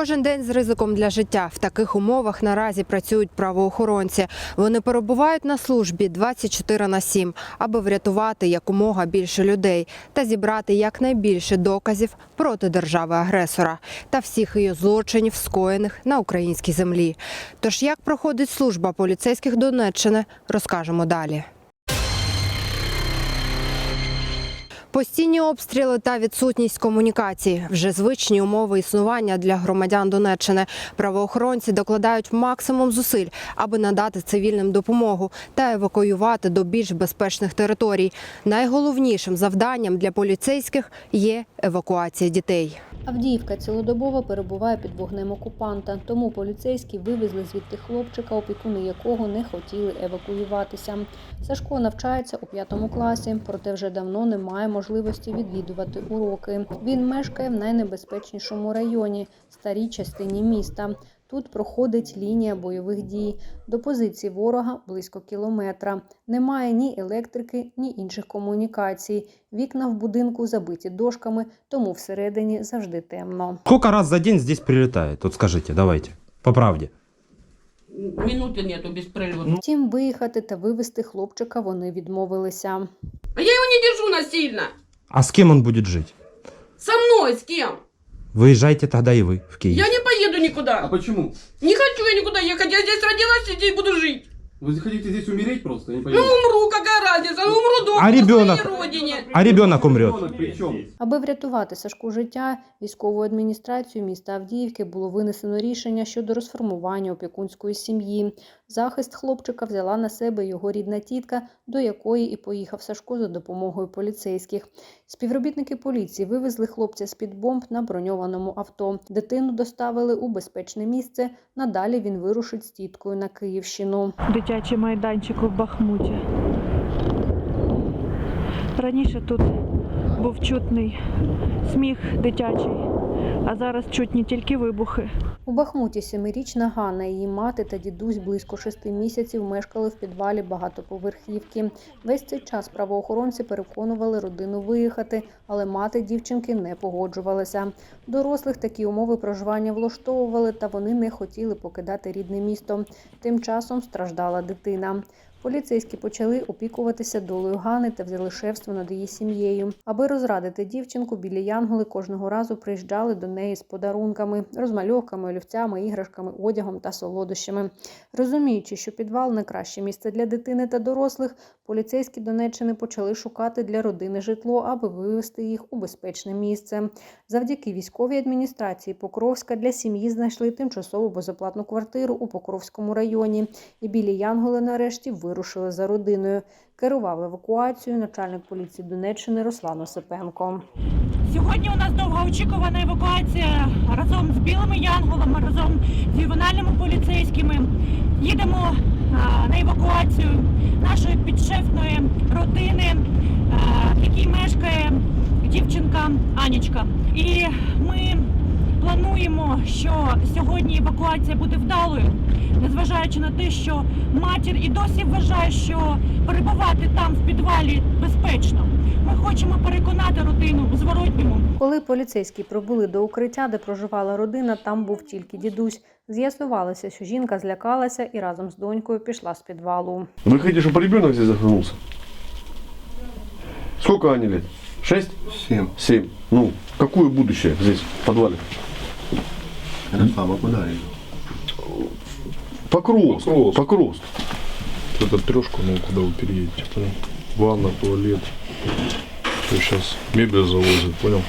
Кожен день з ризиком для життя в таких умовах наразі працюють правоохоронці. Вони перебувають на службі 24 на 7, аби врятувати якомога більше людей та зібрати якнайбільше доказів проти держави-агресора та всіх її злочинів, скоєних на українській землі. Тож як проходить служба поліцейських Донеччини, розкажемо далі. Постійні обстріли та відсутність комунікації вже звичні умови існування для громадян Донеччини. Правоохоронці докладають максимум зусиль, аби надати цивільним допомогу та евакуювати до більш безпечних територій. Найголовнішим завданням для поліцейських є евакуація дітей. Авдіївка цілодобово перебуває під вогнем окупанта, тому поліцейські вивезли звідти хлопчика, опікуни якого не хотіли евакуюватися. Сашко навчається у п'ятому класі, проте вже давно не має можливості відвідувати уроки. Він мешкає в найнебезпечнішому районі старій частині міста. Тут проходить лінія бойових дій. До позиції ворога близько кілометра. Немає ні електрики, ні інших комунікацій. Вікна в будинку забиті дошками, тому всередині завжди темно. Сколько раз за день здесь прилетает? Вот скажите, давайте, по правде. Минуты нету без прилета. Втім, виїхати та вивезти хлопчика вони відмовилися. А я его не держу насильно. А с кем он будет жить? Со мной, с кем? Выезжайте тогда и вы в Киев. Я не поеду А никуда. почему? Не хочу я никуда ехать. Я здесь родилась и здесь буду жить. Вы хотите здесь умереть просто? Я не Ну, умру, какая разница? Умру дома, А на ребенок? своей родине. А ребенок умрет. Аби врятувати Сашку життя, військовою адміністрацією міста Авдіївки було винесено рішення щодо розформування опікунської сім'ї. Захист хлопчика взяла на себе його рідна тітка, до якої і поїхав Сашко за допомогою поліцейських. Співробітники поліції вивезли хлопця з-під бомб на броньованому авто. Дитину доставили у безпечне місце. Надалі він вирушить з тіткою на Київщину. дитячий майданчик у Бахмуті. Раніше тут був чутний сміх дитячий, а зараз чутні тільки вибухи. У Бахмуті семирічна Ганна, її мати та дідусь близько шести місяців мешкали в підвалі багатоповерхівки. Весь цей час правоохоронці переконували родину виїхати, але мати дівчинки не погоджувалася. Дорослих такі умови проживання влаштовували, та вони не хотіли покидати рідне місто. Тим часом страждала дитина. Поліцейські почали опікуватися долею Гани та взяли шефство над її сім'єю. Аби розрадити дівчинку, білі янголи кожного разу приїжджали до неї з подарунками, розмальовками, олівцями, іграшками, одягом та солодощами. Розуміючи, що підвал не краще місце для дитини та дорослих, поліцейські Донеччини почали шукати для родини житло, аби вивезти їх у безпечне місце. Завдяки військовій адміністрації Покровська для сім'ї знайшли тимчасову безоплатну квартиру у Покровському районі. І білі янголи нарешті вирушили за родиною. Керував евакуацією начальник поліції Донеччини Руслан Осипенко. Сьогодні у нас довгоочікувана евакуація разом з білими янголами, разом з ювенальними поліцейськими. Їдемо на евакуацію нашої підшефної родини, в якій мешкає дівчинка Анічка. І ми плануємо, що сьогодні евакуація буде вдалою, незважаючи на те, що матір і досі вважає, що перебувати там в підвалі безпечно. Ми хочемо переконати родину у зворотньому. Коли поліцейські прибули до укриття, де проживала родина, там був тільки дідусь. З'ясувалося, що жінка злякалася і разом з донькою пішла з підвалу. Вы хотите, чтобы ребенок здесь захлебнулся? Сколько они лет? Шесть? Семь. Семь. Ну, какое будущее здесь, в подвале? Ярослав, а куда? Покровск. Покровск. Покровск. Это трешку, ну куда вы переедете? Понял? Ванна, туалет. сейчас мебель завозят, понял?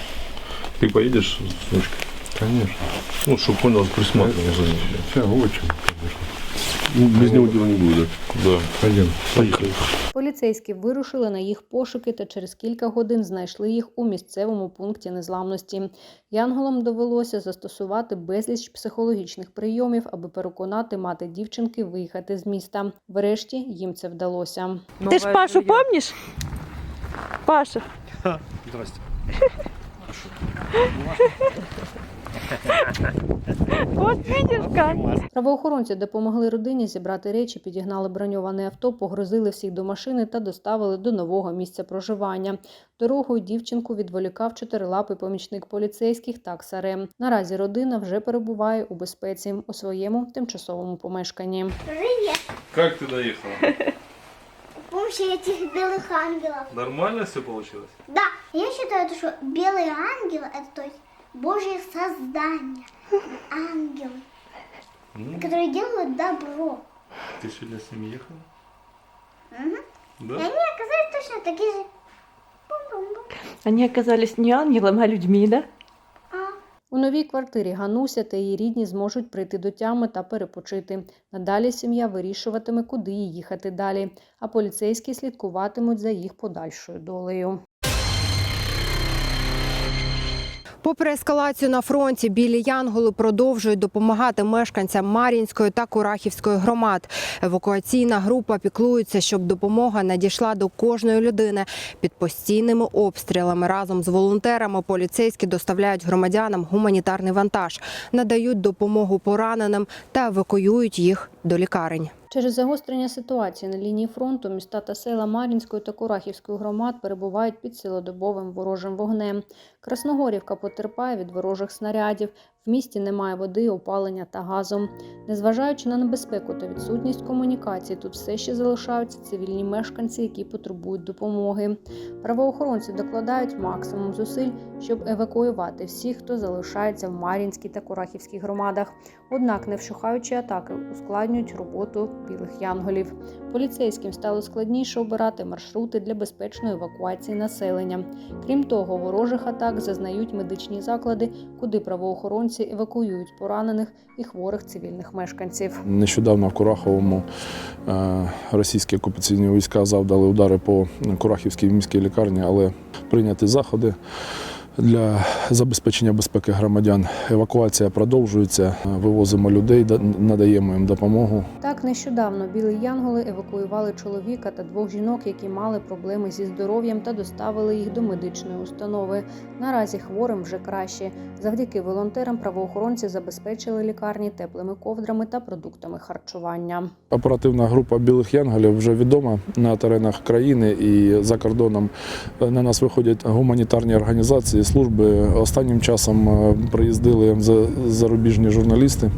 Ты поедешь с внучкой? Конечно. Ну, чтобы понял, присматривал за ней. Все, очень, конечно. Ну, без него дела не будет. Да. Пойдем. Поехали. Поліцейські вирушили на їх пошуки та через кілька годин знайшли їх у місцевому пункті незламності. Янголам довелося застосувати безліч психологічних прийомів, аби переконати мати дівчинки виїхати з міста. Врешті їм це вдалося. Ти ж Пашу помніш? Паша. От видиш, как. Правоохоронці допомогли родині зібрати речі, підігнали броньоване авто, погрузили всіх до машини та доставили до нового місця проживання. Дорогою дівчинку відволікав чотирилапий помічник поліцейських таксарем. Наразі родина вже перебуває у безпеці у своєму тимчасовому помешканні. Привет. Как ты доехала? С помощью этих белых ангелов. Нормально все получилось? Да, я считаю, что белые ангелы это то есть Божье создание. Ангелы, которые делают добро. Ты сегодня с ними ехала? Мгм. И Да? они оказались точно такие же. Бум-бум-бум. Они оказались не ангелом, а людьми, да? А, У новій квартирі Гануся та її рідні зможуть прийти до тями та перепочити. Надалі сім'я вирішуватиме, куди їй їхати далі, а поліцейські слідкуватимуть за їх подальшою долею. Попри ескалацію на фронті, білі янголи продовжують допомагати мешканцям Мар'їнської та Курахівської громад. Евакуаційна група піклується, щоб допомога надійшла до кожної людини. Під постійними обстрілами разом з волонтерами поліцейські доставляють громадянам гуманітарний вантаж, надають допомогу пораненим та евакуюють їх до лікарень. Через загострення ситуації на лінії фронту міста та села Мар'їнської та Курахівської громад перебувають під цілодобовим ворожим вогнем. Красногорівка потерпає від ворожих снарядів. В місті немає води, опалення та газу. Незважаючи на небезпеку та відсутність комунікації, тут все ще залишаються цивільні мешканці, які потребують допомоги. Правоохоронці докладають максимум зусиль, щоб евакуювати всіх, хто залишається в Мар'їнській та Курахівській громадах. Однак невщухаючі атаки ускладнюють роботу білих янголів. Поліцейським стало складніше обирати маршрути для безпечної евакуації населення. Крім того, ворожих атак зазнають медичні заклади, куди правоохоронці евакуюють поранених і хворих цивільних мешканців. Нещодавно в Кураховому е, російські окупаційні війська завдали удари по Курахівській міській лікарні, але прийняті заходи для забезпечення безпеки громадян. Евакуація продовжується. Вивозимо людей, да- надаємо їм допомогу. Так, нещодавно білі янголи евакуювали чоловіка та двох жінок, які мали проблеми зі здоров'ям та доставили їх до медичної установи. Наразі хворим вже краще. Завдяки волонтерам правоохоронці забезпечили лікарні теплими ковдрами та продуктами харчування. Оперативна група білих янголів вже відома на теренах країни і за кордоном. На нас виходять гуманітарні організації, служби. Останнім часом е, приїздили за- зарубіжні журналісти.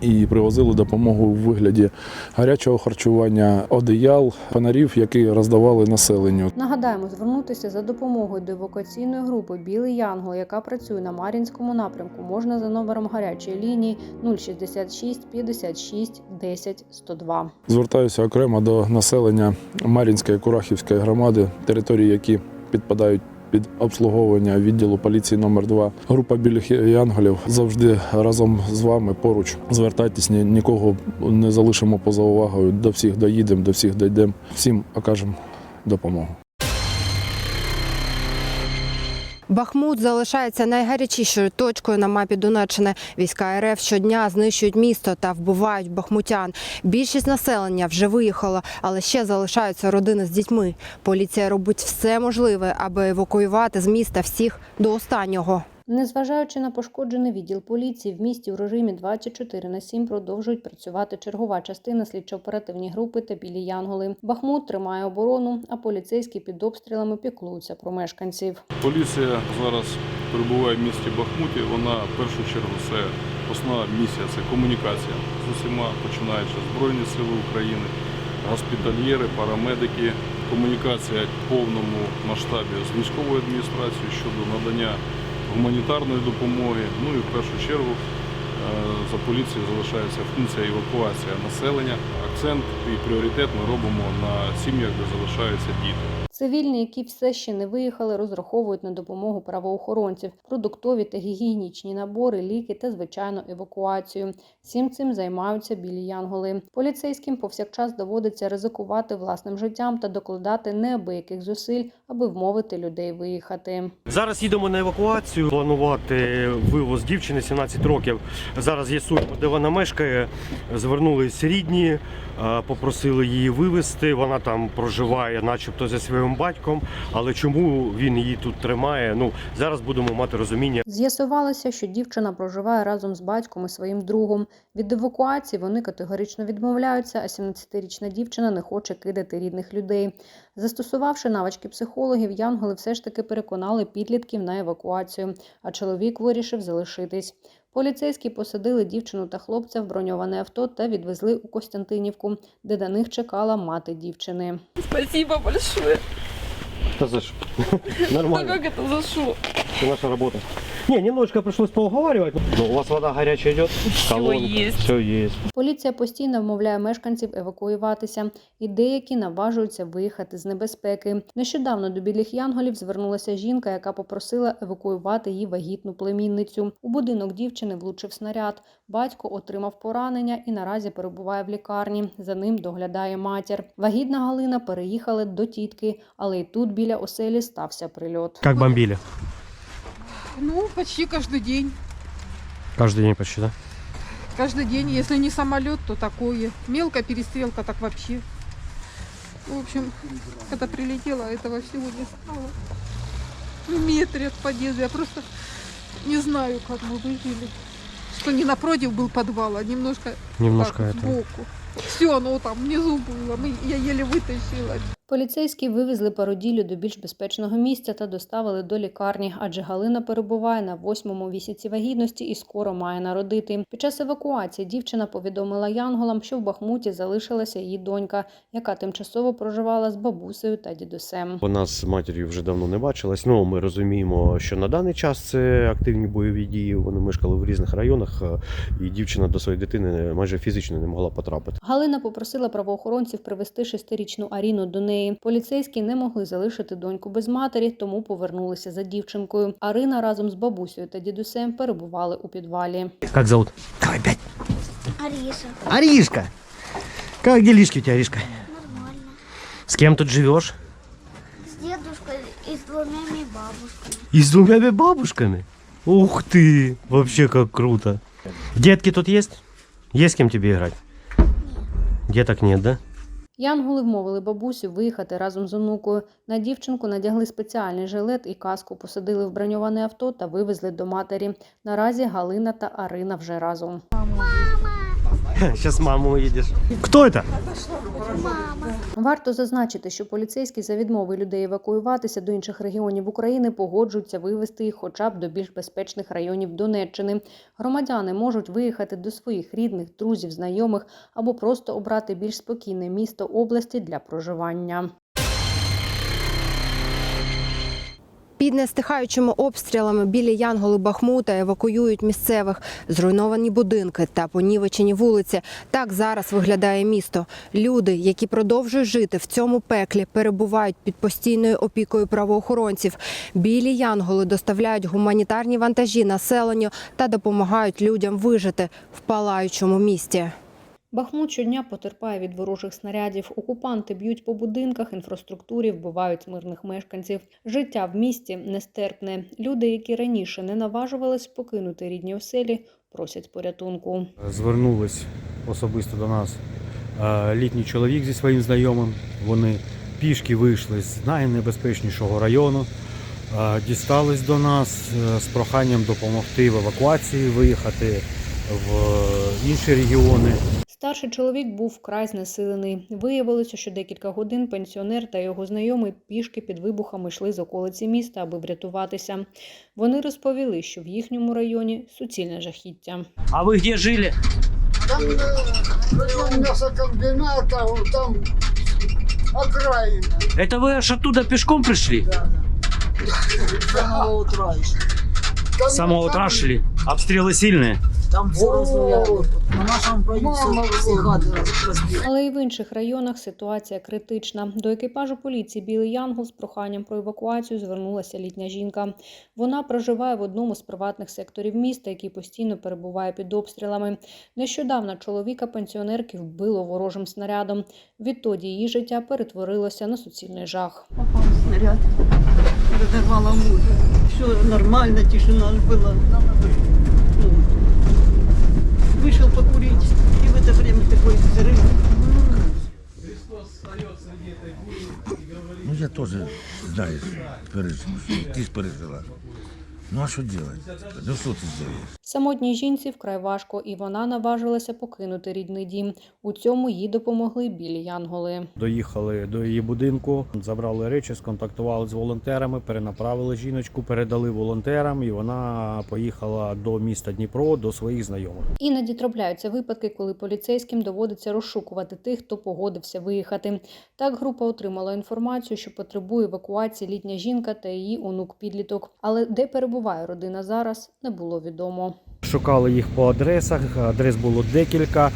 І привозили допомогу у вигляді гарячого харчування, одеял, фонарів, які роздавали населенню. Нагадаємо, звернутися за допомогою до евакуаційної групи Білий Янгол, яка працює на Мар'їнському напрямку, можна за номером гарячої лінії 066 56 10 102. Звертаюся окремо до населення Мар'їнської Курахівської громади, території, які підпадають під обслуговування відділу поліції номер 2 Група білих янголів завжди разом з вами поруч. Звертайтесь, ні- нікого не залишимо поза увагою. До всіх доїдемо, до всіх дійдемо. Всім окажемо допомогу. Бахмут залишається найгарячішою точкою на мапі Донеччини. Війська РФ щодня знищують місто та вбивають бахмутян. Більшість населення вже виїхала, але ще залишаються родини з дітьми. Поліція робить все можливе, аби евакуювати з міста всіх до останнього. Незважаючи на пошкоджений відділ поліції, в місті у режимі 24 на 7 продовжують працювати чергова частина слідчо-оперативні групи та білі янголи. Бахмут тримає оборону, а поліцейські під обстрілами піклуються про мешканців. Поліція зараз перебуває в місті Бахмуті. Вона в першу чергу це основна місія це комунікація з усіма, починаючи Збройні Сили України, госпітальєри, парамедики. Комунікація в повному масштабі з військовою адміністрацією щодо надання гуманітарної допомоги. Ну і в першу чергу е, за поліцією залишається функція евакуація населення. Акцент і пріоритет ми робимо на сім'ях, де залишаються діти. Цивільні, які все ще не виїхали, розраховують на допомогу правоохоронців, продуктові та гігієнічні набори, ліки та звичайно евакуацію. Всім цим займаються білі янголи. Поліцейським повсякчас доводиться ризикувати власним життям та докладати неабияких зусиль, аби вмовити людей виїхати. Зараз їдемо на евакуацію, планувати вивоз дівчини 17 років. Зараз з'ясуємо, де вона мешкає. Звернулись рідні, попросили її вивезти. Вона там проживає, начебто, зі своєю своїм батьком. Але чому він її тут тримає? Ну зараз будемо мати розуміння. З'ясувалося, що дівчина проживає разом з батьком і своїм другом. Від евакуації вони категорично відмовляються, а 17-річна дівчина не хоче кидати рідних людей. Застосувавши навички психологів, янголи все ж таки переконали підлітків на евакуацію, а чоловік вирішив залишитись. Поліцейські посадили дівчину та хлопця в броньоване авто та відвезли у Костянтинівку, де на них чекала мати дівчини. Спасибо большое. Та за що? Ну як це за що? Це наша работа. Не, немножко пришлось поуговаривать. Но у вас вода горячая идет? есть. Все есть. Поліція постійно вмовляє мешканців евакуюватися, і деякі наважуються виїхати з небезпеки. Нещодавно до білих янголів звернулася жінка, яка попросила евакуювати її вагітну племінницю. У будинок дівчини влучив снаряд. Батько отримав поранення і наразі перебуває в лікарні. За ним доглядає матір. Вагітна Галина переїхала до тітки, але й тут біля оселі стався прильот. Как бомбили? Ну, почти каждый день. Каждый день почти, да? Каждый день, если не самолет, то такое. Мелкая перестрелка, так вообще. В общем, когда прилетела, этого всего не стало. В метре от подъезда. Я просто не знаю, как мы выжили. Что не напротив был подвал, а немножко, Немножко так, это. сбоку. Все, оно там внизу было. Мы, я еле вытащила. Поліцейські вивезли пароділю до більш безпечного місця та доставили до лікарні, адже Галина перебуває на восьмому місяці вагітності і скоро має народити. Під час евакуації дівчина повідомила Янголам, що в Бахмуті залишилася її донька, яка тимчасово проживала з бабусею та дідусем. Вона з матір'ю вже давно не бачилась. Ну ми розуміємо, що на даний час це активні бойові дії. Вони мешкали в різних районах, е, і дівчина до своєї дитини майже фізично не могла потрапити. Галина попросила правоохоронців привезти шестирічну Аріну до неї. Поліцейські не могли залишити доньку без матері, тому повернулися за дівчинкою. Арина разом з бабусею та дідусем перебували у підвалі. Як зовут? Ариша. Аришка. Как делишки у тебя, Аришка? Нормально. С кем тут живешь? С дедушкой и с двумя бабушками. И с двумя бабушками? Ух ты! Вообще как круто. Детки тут есть? Есть с кем тебе играть? Нет. Деток нет, да? Янголи вмовили бабусю виїхати разом з онукою. На дівчинку надягли спеціальний жилет і каску, посадили в броньоване авто та вивезли до матері. Наразі Галина та Арина вже разом. Мама! Зараз маму уїдеш. Хто це? это? Варто зазначити, що поліцейські за відмови людей евакуюватися до інших регіонів України погоджуються вивезти їх хоча б до більш безпечних районів Донеччини. Громадяни можуть виїхати до своїх рідних, друзів, знайомих або просто обрати більш спокійне місто області для проживання. Під нестихаючими обстрілами білі янголи Бахмута евакуюють місцевих, зруйновані будинки та понівечені вулиці. Так зараз виглядає місто. Люди, які продовжують жити в цьому пеклі, перебувають під постійною опікою правоохоронців. Білі янголи доставляють гуманітарні вантажі населенню та допомагають людям вижити в палаючому місті. Бахмут щодня потерпає від ворожих снарядів. Окупанти б'ють по будинках, інфраструктурі, вбивають мирних мешканців. Життя в місті нестерпне. Люди, які раніше не наважувались покинути рідні оселі, просять порятунку. Звернулись особисто до нас е, літній чоловік зі своїм знайомим. Вони пішки вийшли з найнебезпечнішого району, е, дістались до нас е, з проханням допомогти в евакуації, виїхати в інші регіони. Старший чоловік був вкрай знесилений. Виявилося, що декілька годин пенсіонер та його знайомий пішки під вибухами йшли з околиці міста, аби врятуватися. Вони розповіли, що в їхньому районі суцільне жахіття. А вы где жили? Там э, мясокомбината, вот там окраина. Это вы аж оттуда пешком пришли? С самого утра еще. Там С самого утра шли? Обстрелы сильные? Там все разруяли. На хаты разбили. Але і в інших районах ситуація критична. До екіпажу поліції Білий Янгол з проханням про евакуацію звернулася літня жінка. Вона проживає в одному з приватних секторів міста, який постійно перебуває під обстрілами. Нещодавно чоловіка пенсіонерки вбило ворожим снарядом. Відтоді її життя перетворилося на суцільний жах. Попал снаряд. Разорвало мужа. Все нормально, тишина была Ну, Вышел покурить. И в это время такой взрыв. Ну я теж, знаєш, пережив. Ти ж пережила. Ну а що робити? Ну що ти зробиш? Самотній жінці вкрай важко, і вона наважилася покинути рідний дім. У цьому їй допомогли білі янголи. Доїхали до її будинку, забрали речі, сконтактували з волонтерами, перенаправили жіночку, передали волонтерам, і вона поїхала до міста Дніпро до своїх знайомих. Іноді трапляються випадки, коли поліцейським доводиться розшукувати тих, хто погодився виїхати. Так група отримала інформацію, що потребує евакуації літня жінка та її онук-підліток. Але де перебуває родина зараз, не було відомо. Шукали їх по адресах. Адрес було декілька. Е,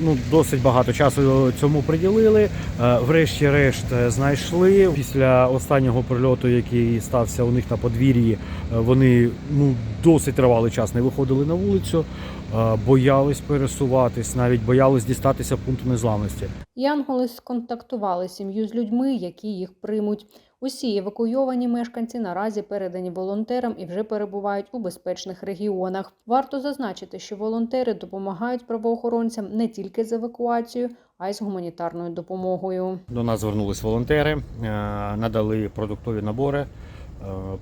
Ну, досить багато часу цьому приділили. Е, Врешті-решт е, знайшли. Після останнього прильоту, який стався у них на подвір'ї, вони ну досить тривалий час не виходили на вулицю, боялись пересуватись, навіть боялись дістатися пункту незламності. Янголи сконтактували сім'ю з людьми, які їх приймуть. Усі евакуйовані мешканці наразі передані волонтерам і вже перебувають у безпечних регіонах. Варто зазначити, що волонтери допомагають правоохоронцям не тільки з евакуацією, а й з гуманітарною допомогою. До нас звернулись волонтери, е, надали продуктові набори, е,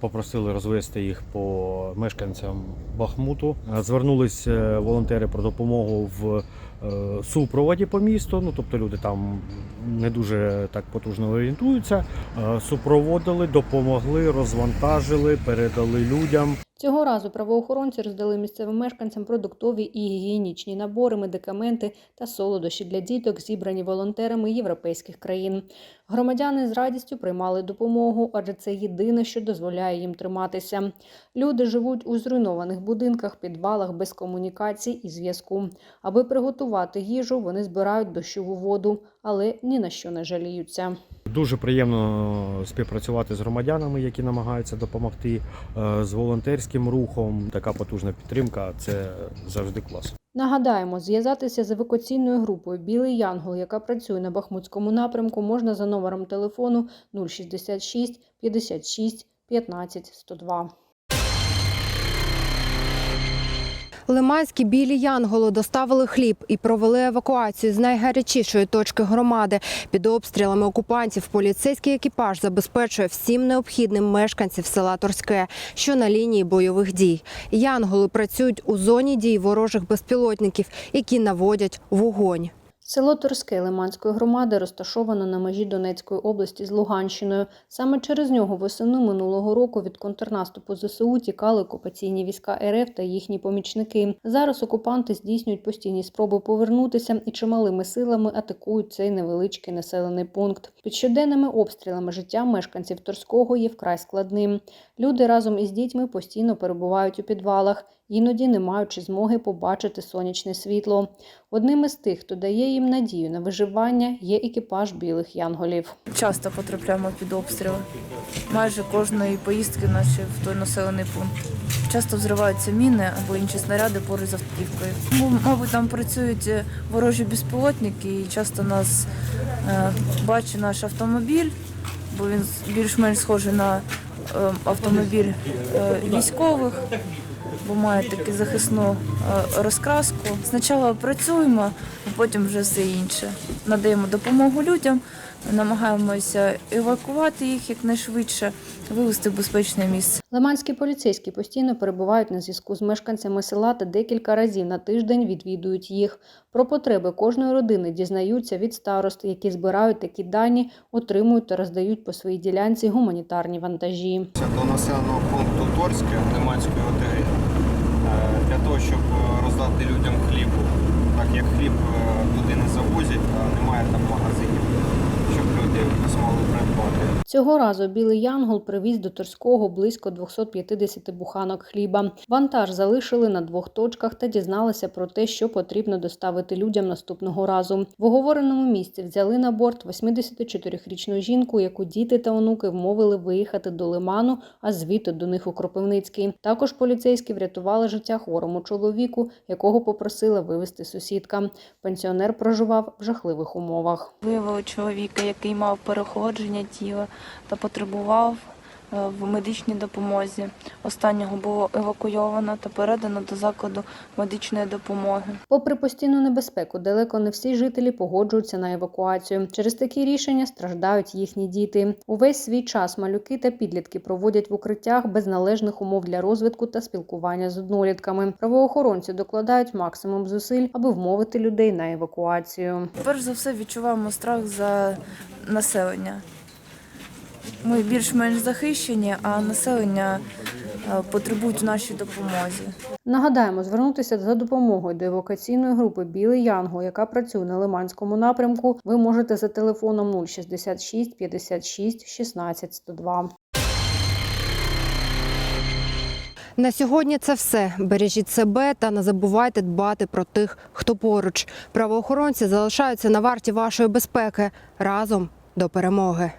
попросили розвести їх по мешканцям Бахмуту. Е, Звернулись е, волонтери про допомогу в е, супроводі по місту. Ну тобто люди там не дуже так потужно орієнтуються. Е, Супроводили, допомогли, розвантажили, передали людям. Цього разу правоохоронці роздали місцевим мешканцям продуктові і гігієнічні набори, медикаменти та солодощі для діток, зібрані волонтерами європейських країн. Громадяни з радістю приймали допомогу, адже це єдине, що дозволяє їм триматися. Люди живуть у зруйнованих будинках, підвалах без комунікацій і зв'язку. Аби приготувати їжу, вони збирають дощову воду, але ні на що не жаліються. Дуже приємно співпрацювати з громадянами, які намагаються допомогти е, з волонтерським рухом. Така потужна підтримка це завжди клас. Нагадаємо, зв'язатися з евакуаційною групою Білий Янгол, яка працює на Бахмутському напрямку, можна за номером телефону 066 56 15 102. Лиманські білі янголи доставили хліб і провели евакуацію з найгарячішої точки громади. Під обстрілами окупантів поліцейський екіпаж забезпечує всім необхідним мешканців села Торське, що на лінії бойових дій. Янголи працюють у зоні дій ворожих безпілотників, які наводять вогонь. Село Торське Лиманської громади розташовано на межі Донецької області з Луганщиною. Саме через нього восени минулого року від контрнаступу ЗСУ тікали окупаційні війська РФ та їхні помічники. Зараз окупанти здійснюють постійні спроби повернутися і чималими силами атакують цей невеличкий населений пункт. Під щоденними обстрілами життя мешканців Торського є вкрай складним. Люди разом із дітьми постійно перебувають у підвалах, іноді не маючи змоги побачити сонячне світло. Одним із тих, хто дає їм надію на виживання, є екіпаж білих янголів. Часто потрапляємо під обстріли. Майже кожної поїздки наші в той населений пункт. Часто взриваються міни або інші снаряди поруч з автівкою. Мабуть, там працюють е, ворожі безпілотники, і часто нас е, бачить наш автомобіль, бо він більш-менш схожий на е, автомобіль е, військових, бо має таку захисну е, розкраску. Спочатку працюємо, а потім вже все інше. Надаємо допомогу людям, намагаємося евакувати їх якнайшвидше, вивезти в безпечне місце. Лиманські поліцейські постійно перебувають на зв'язку з мешканцями села та декілька разів на тиждень відвідують їх. Про потреби кожної родини дізнаються від старост, які збирають такі дані, отримують та роздають по своїй ділянці гуманітарні вантажі. до населеного пункту Торське Лиманської ОТГ е, для того, щоб е, роздати людям хліб, так як хліб е, туди не завозять, а немає там магазинів, щоб люди змогли придбати. Цього разу білий янгол привіз до Торського близько 250 буханок хліба. Вантаж залишили на двох точках та дізналися про те, що потрібно доставити людям наступного разу. В оговореному місці взяли на борт 84-річну жінку, яку діти та онуки вмовили виїхати до лиману, а звідти до них у Кропивницький. Також поліцейські врятували життя хворому чоловіку, якого попросила вивезти сусідка. Пенсіонер проживав в жахливих умовах. Виявили чоловіка, який мав переходження тіла та потребував в медичній допомозі. Останнього було евакуйовано та передано до закладу медичної допомоги. Попри постійну небезпеку, далеко не всі жителі погоджуються на евакуацію. Через такі рішення страждають їхні діти. Увесь свій час малюки та підлітки проводять в укриттях без належних умов для розвитку та спілкування з однолітками. Правоохоронці докладають максимум зусиль, аби вмовити людей на евакуацію. Перш за все відчуваємо страх за населення. Ми більш-менш захищені, а населення е, потребують в нашій допомозі. Нагадаємо, звернутися за допомогою до евакуаційної групи Білий Янгол, яка працює на Лиманському напрямку. Ви можете за телефоном 066 56 16 102. На сьогодні це все. Бережіть себе та не забувайте дбати про тих, хто поруч. Правоохоронці залишаються на варті вашої безпеки разом до перемоги.